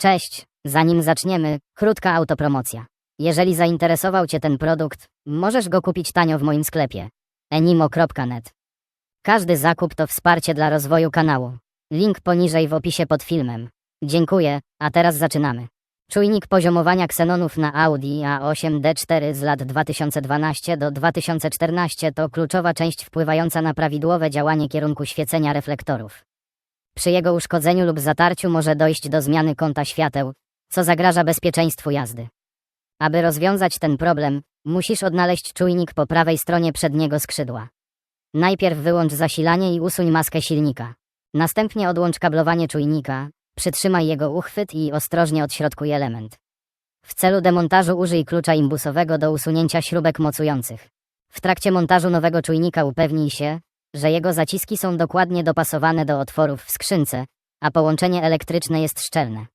Cześć, zanim zaczniemy, krótka autopromocja. Jeżeli zainteresował Cię ten produkt, możesz go kupić tanio w moim sklepie enimo.net. Każdy zakup to wsparcie dla rozwoju kanału. Link poniżej w opisie pod filmem. Dziękuję, a teraz zaczynamy. Czujnik poziomowania ksenonów na Audi A8D4 z lat 2012 do 2014 to kluczowa część wpływająca na prawidłowe działanie kierunku świecenia reflektorów. Przy jego uszkodzeniu lub zatarciu może dojść do zmiany kąta świateł, co zagraża bezpieczeństwu jazdy. Aby rozwiązać ten problem, musisz odnaleźć czujnik po prawej stronie przedniego skrzydła. Najpierw wyłącz zasilanie i usuń maskę silnika. Następnie odłącz kablowanie czujnika, przytrzymaj jego uchwyt i ostrożnie odśrodkuj element. W celu demontażu użyj klucza imbusowego do usunięcia śrubek mocujących. W trakcie montażu nowego czujnika upewnij się, że jego zaciski są dokładnie dopasowane do otworów w skrzynce, a połączenie elektryczne jest szczelne.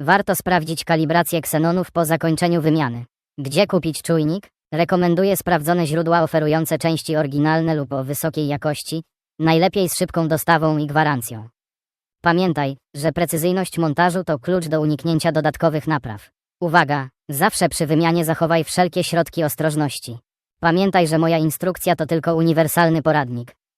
Warto sprawdzić kalibrację ksenonów po zakończeniu wymiany. Gdzie kupić czujnik? Rekomenduję sprawdzone źródła oferujące części oryginalne lub o wysokiej jakości, najlepiej z szybką dostawą i gwarancją. Pamiętaj, że precyzyjność montażu to klucz do uniknięcia dodatkowych napraw. Uwaga, zawsze przy wymianie zachowaj wszelkie środki ostrożności. Pamiętaj, że moja instrukcja to tylko uniwersalny poradnik.